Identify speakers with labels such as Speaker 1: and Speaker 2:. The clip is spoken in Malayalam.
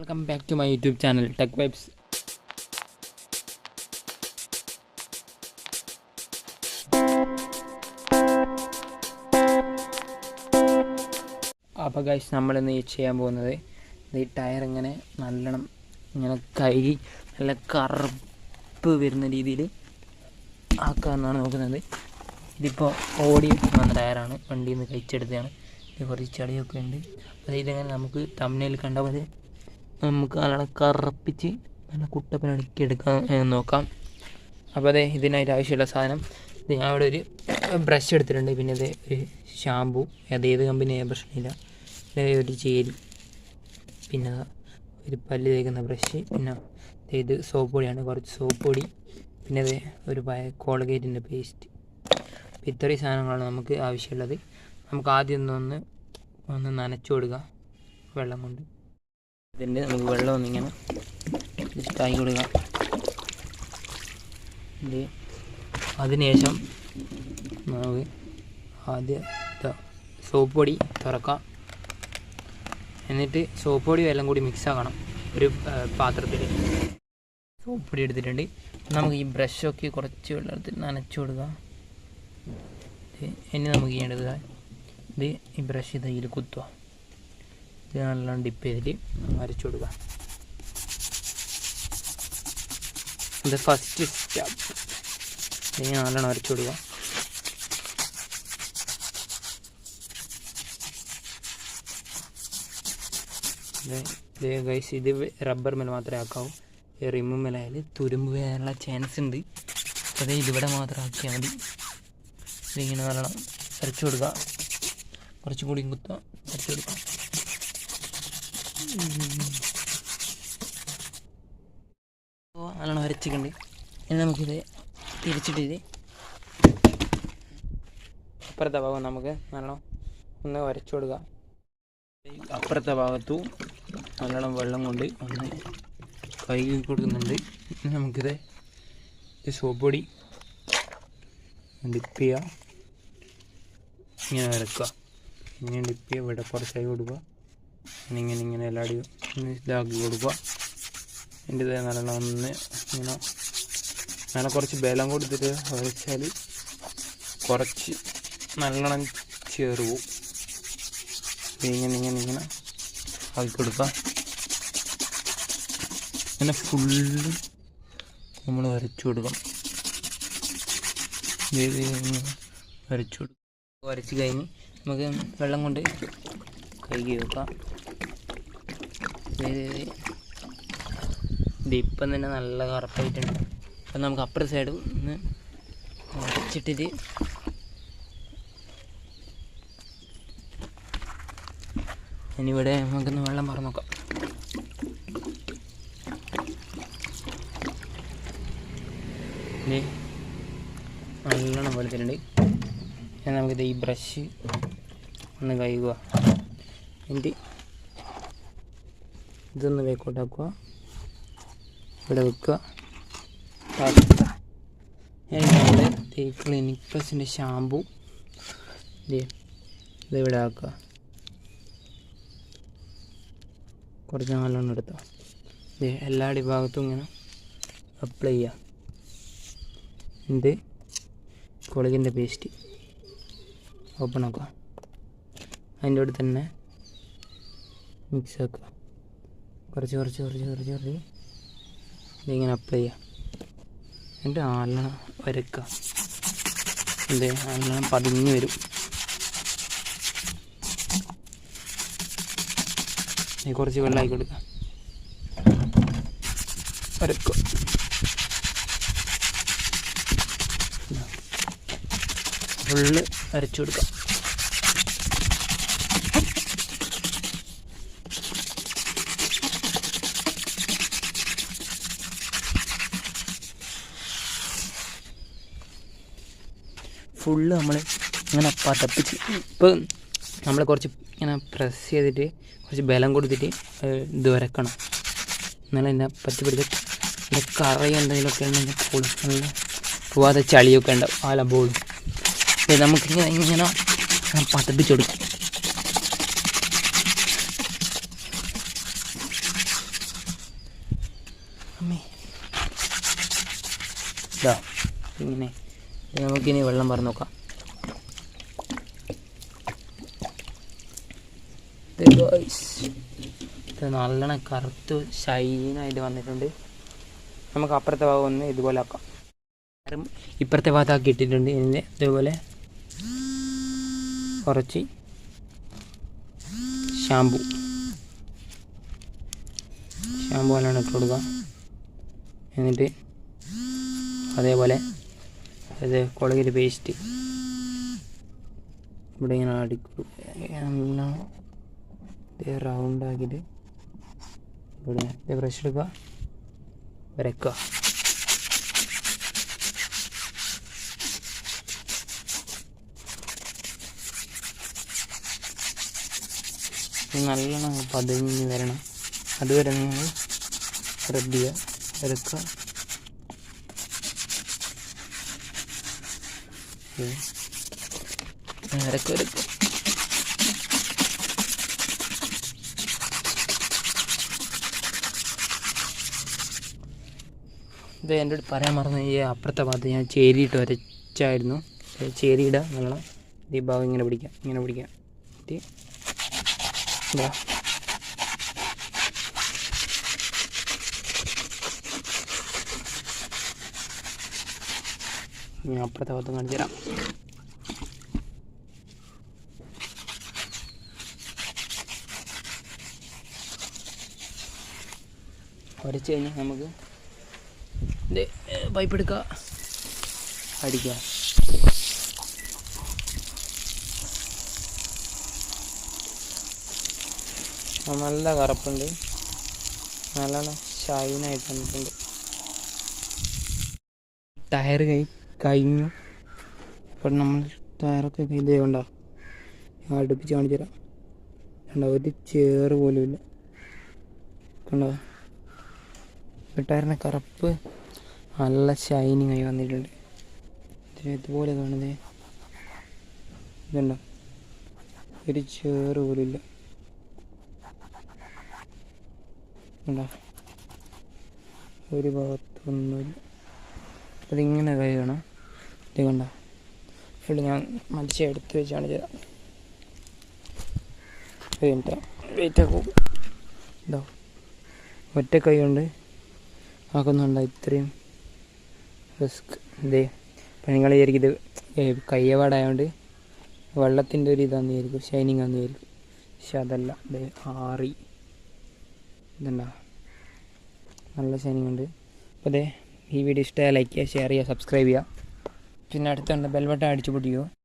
Speaker 1: Welcome back to my YouTube channel tech vibes അപ്പോൾ ഗൈസ് നമ്മളിന്ന് ഈ ചെയ്യാൻ പോകുന്നത് ഈ ടയർ ഇങ്ങനെ നല്ലോണം ഇങ്ങനെ കഴുകി നല്ല കറുപ്പ് വരുന്ന രീതിയിൽ ആക്കാമെന്നാണ് നോക്കുന്നത്. ഇതിപ്പോൾ ഓടി വന്ന ടയറാണ് വണ്ടിയിൽ നിന്ന് കഴിച്ചെടുത്തതാണ്. കുറച്ച് ചളിയൊക്കെ ഉണ്ട്. അപ്പോൾ ഇതിങ്ങനെ നമുക്ക് തമ്മിൽ കണ്ട പോലെ നമുക്ക് നല്ലോണം കറുപ്പിച്ച് നല്ല കുട്ടപ്പനടുക്കി എടുക്കാൻ നോക്കാം. അപ്പോൾ അതെ ഇതിനായിട്ട് ആവശ്യമുള്ള സാധനം. ഇത് ഞാൻ ഇവിടെ ഒരു ബ്രഷ് എടുത്തിട്ടുണ്ട്. പിന്നെ ഇത് ഒരു ഷാമ്പു അത് ഏത് കമ്പനിയായ പ്രശ്നമില്ല. പിന്നെ ഒരു ചേരി പിന്നെ ഒരു പല്ല് തേക്കുന്ന ബ്രഷ്. പിന്നെ ഇത് സോപ്പ് പൊടിയാണ്. കുറച്ച് സോപ്പ് പൊടി. പിന്നെ ഇത് ഒരു കോൾഗേറ്റിന്റെ പേസ്റ്റ്. ഇത്രയും സാധനങ്ങളാണ് നമുക്ക് ആവശ്യമുള്ളത്. നമുക്ക് ആദ്യം ഒന്ന് ഒന്ന് നനച്ചു കൊടുക്കുക വെള്ളം കൊണ്ട്. ഇതിന്റെ നമുക്ക് വെള്ളം ഒന്നിങ്ങനെ ജസ്റ്റ് ആയി കൊടുക്കാം. അതിനുശേഷം നമുക്ക് ആദ്യം സോപ്പ് പൊടി തുറക്കാം. എന്നിട്ട് സോപ്പ് പൊടി വെള്ളം കൂടി മിക്സ് ആക്കണം ഒരു പാത്രത്തിൽ സോപ്പ് പൊടി എടുത്തിട്ടുണ്ട്. നമുക്ക് ഈ ബ്രഷൊക്കെ കുറച്ച് വെള്ളത്തിൽ നനച്ചു കൊടുക്കുക ഇത് ഇനി നമുക്ക് ചെയ്യേണ്ടത് ഇത് ഈ ബ്രഷ് ഇതിൽ കുത്തുക. ഇത് നല്ലോണം ഡിപ്പ് ചെയ്തിട്ട് അരച്ചു കൊടുക്കുക ഇത് ഫസ്റ്റ് സ്റ്റെപ്പ് ഇനി നല്ലോണം അരച്ചു കൊടുക്കുക ഇത് ഗൈസ് ഇത് റബ്ബർ മേൽ മാത്രമേ ആക്കാവൂ. റിമ്മ് മേലായാൽ തുരുമ്പ് വരാനുള്ള ചാൻസ് ഉണ്ട്. അത് ഇതിവിടെ മാത്രം ആക്കിയാൽ മതി. ഇതിങ്ങനെ നല്ലോണം അരച്ചു കൊടുക്കുക കുറച്ചും കൂടി കുത്തുക അരച്ചു കൊടുക്കുക നല്ലോണം വരച്ചിട്ടുണ്ട്. ഇനി നമുക്കിത് തിരിച്ചിട്ടിത് അപ്പുറത്തെ ഭാഗം നമുക്ക് നല്ലോണം ഒന്ന് വരച്ചു കൊടുക്കാം. അപ്പുറത്തെ ഭാഗത്തു നല്ലോണം വെള്ളം കൊണ്ട് ഒന്ന് കഴുകി കൊടുക്കുന്നുണ്ട്. ഇനി നമുക്കിത് സോപ്പൊടി സോപ്പ് പൊടി ഡിപ്പ് ചെയ്യുക ഇങ്ങനെ വരക്കുക. ഇങ്ങനെ ഡിപ്പ് ചെയ്യുക ഇവിടെ കുറച്ചായി കൊടുക്കുക. ഇങ്ങനെ ഇങ്ങനെ ഇങ്ങനെ ഒന്ന് ഇതാക്കി കൊടുക്കുക. എന്റെ ഇതേ നല്ലോണം ഒന്ന് ഇങ്ങനെ അങ്ങനെ കുറച്ച് ബലം കൊടുത്തിട്ട് വരച്ചാൽ കുറച്ച് നല്ലോണം ചേർവും ഇങ്ങനെ ഇങ്ങനെ ഇങ്ങനെ ആക്കി കൊടുക്കുക. ഇങ്ങനെ ഫുള്ള് നമ്മൾ വരച്ചു കൊടുക്കണം. വരച്ചു കൊടുക്കും വരച്ച് കഴിഞ്ഞ് നമുക്ക് വെള്ളം കൊണ്ട് കഴുകി വെക്കാം. ഇത് ഇപ്പം തന്നെ നല്ല കറുപ്പായിട്ടുണ്ട്. അപ്പം നമുക്ക് അപ്പുറ സൈഡും ഒന്ന് വരച്ചിട്ടിട്ട് ഇനിയിവിടെ നമുക്കൊന്ന് വെള്ളം പറഞ്ഞു നോക്കാം. നല്ലോണം വെളുത്തിട്ടുണ്ട്. നമുക്കിത് ഈ ബ്രഷ് ഒന്ന് കഴുകുക. എന്നിട്ട് ഇതൊന്ന് വേക്കോട്ടാക്കുക. ഇവിടെ വെക്കുക. ക്ലിനിക് പ്ലസിന്റെ ഷാമ്പു ഇത് ഇതിവിടെ ആക്കുക. കുറച്ച് നല്ലോണം എടുത്തോ. ഇത് എല്ലാ ഭാഗത്തും ഇങ്ങനെ അപ്ലൈ ചെയ്യുക ഇത് കൊളകിന്റെ പേസ്റ്റ് ഓപ്പൺ ആക്കുക. അതിന്റെ കൂടെ തന്നെ മിക്സ് ആക്കുക. കുറച്ച് കുറച്ച് കുറച്ച് കുറച്ച് കുറച്ച്. ഇതിങ്ങനെ അപ്ലൈ ചെയ്യാം. എന്നിട്ട് ആലണ വരക്കുക ഇത് നല്ലോണം പതിഞ്ഞ് വരും. കുറച്ച് വെള്ളമാക്കി കൊടുക്കാം. വരക്കുക ഫുള്ള് അരച്ചു കൊടുക്കാം. ഫുള്ള് നമ്മൾ ഇങ്ങനെ പതപ്പിച്ച് ഇപ്പോൾ നമ്മൾ കുറച്ച് ഇങ്ങനെ പ്രസ് ചെയ്തിട്ട് കുറച്ച് ബലം കൊടുത്തിട്ട് ഇത് വരക്കണം. എന്നാലും എന്നെ പറ്റി പിടിച്ച് എന്റെ കറയും എന്തെങ്കിലുമൊക്കെ ഉണ്ടെങ്കിൽ പൊളി നല്ല പോവാതെ ചളിയൊക്കെ ഉണ്ടാവും ആല ബോളും നമുക്കിങ്ങനെ ഇങ്ങനെ പതപ്പിച്ച് കൊടുക്കും. ഇങ്ങനെ നമുക്കിനി വെള്ളം പറഞ്ഞു നോക്കാം. നല്ലോണം കറുത്ത് ഷൈനായിട്ട് വന്നിട്ടുണ്ട്. നമുക്ക് അപ്പുറത്തെ ഭാഗം ഒന്ന് ഇതുപോലെ ആക്കാം. ഇപ്പുറത്തെ ഭാഗത്താക്കി ഇട്ടിട്ടുണ്ട്. ഇതിന്റെ ഇതുപോലെ കുറച്ച് ഷാമ്പു ഷാമ്പു നല്ലോണം ഇട്ട് കൊടുക്കുക എന്നിട്ട് അതേപോലെ അത് കൊളകിൽ പേസ്റ്റ്. ഇവിടെ ഇങ്ങനെ അടിക്കും. റൗണ്ട് ആക്കിയിട്ട് ഇവിടെ ബ്രഷ് എടുക്കുക. വരക്കുക നല്ലോണം പതിഞ്ഞ് വരണം. അതുവരെ നിങ്ങൾ റബ്ബ് ചെയ്യുക. വരക്കുക വരക്കുക ഇത് എന്റെ അടുത്ത് പറയാൻ മറന്നു. ഈ അപ്പുറത്തെ ഭാഗത്ത് ഞാൻ ചേരിയിട്ട് വരച്ചായിരുന്നു ചേരിയിടുക നല്ല ഈ ഭാഗം ഇങ്ങനെ പിടിക്കാം ഇങ്ങനെ പിടിക്കാം എന്നിട്ട് ഇതാ ഞാൻ അപ്പുറത്തെ ഭാഗത്തും കാണിച്ചു തരാം. വരച്ച് കഴിഞ്ഞാൽ നമുക്ക് പൈപ്പ് എടുക്കുക അടിക്കുക നല്ല കറുപ്പുണ്ട്. നല്ലോണം ഷൈനായിട്ട് വന്നിട്ടുണ്ട്. ടയർ കൈ കഴിഞ്ഞു. ഇപ്പം നമ്മൾ ടയറൊക്കെ ഇത് ചെയ്യണ്ട അടുപ്പിച്ച് കാണിച്ചു തരാം. കണ്ടോ ഒരു ചേറ് പോലും ഇല്ല. കണ്ടോ? ടയറിന് കറുപ്പ് നല്ല ഷൈനിങ് ആയി വന്നിട്ടുണ്ട്. ഇതുപോലെ കാണുന്നത് ഇതുണ്ടോ? ഒരു ചേറ് പോലും ഇല്ല. കണ്ടോ? ഒരു ഭാഗത്തൊന്നുമില്ല അതിങ്ങനെ കഴിയണം. ഇത് കണ്ട ഫുള്ള് ഞാൻ മത്സ്യം എടുത്ത് വെച്ചാണ് തരാം കഴിഞ്ഞിട്ട് വെയിറ്റ് ആക്കും ഇതോ. ഒറ്റ കൈ കൊണ്ട് ആക്കുന്നുണ്ട് ഇത്രയും റിസ്ക് ഇതേ അപ്പം നിങ്ങൾ ഇത് കയ്യപാടായതുകൊണ്ട് വെള്ളത്തിന്റെ ഒരു ഇതാന്ന് വിചാരിക്കും. ഷൈനിങ് ആന്ന് വിചാരിക്കും. പക്ഷെ അതല്ല. ഇത് ആറി. ഇതുണ്ടോ? നല്ല ഷൈനിങ് ഉണ്ട്. അപ്പോൾ അതെ ഈ വീഡിയോ ഇഷ്ടമായ ലൈക്ക് ചെയ്യുക ഷെയർ ചെയ്യുക സബ്സ്ക്രൈബ് ചെയ്യുക. പിന്നെ അടുത്തുണ്ട് ബെൽവട്ടം അടിച്ചു പൊട്ടിക്കുക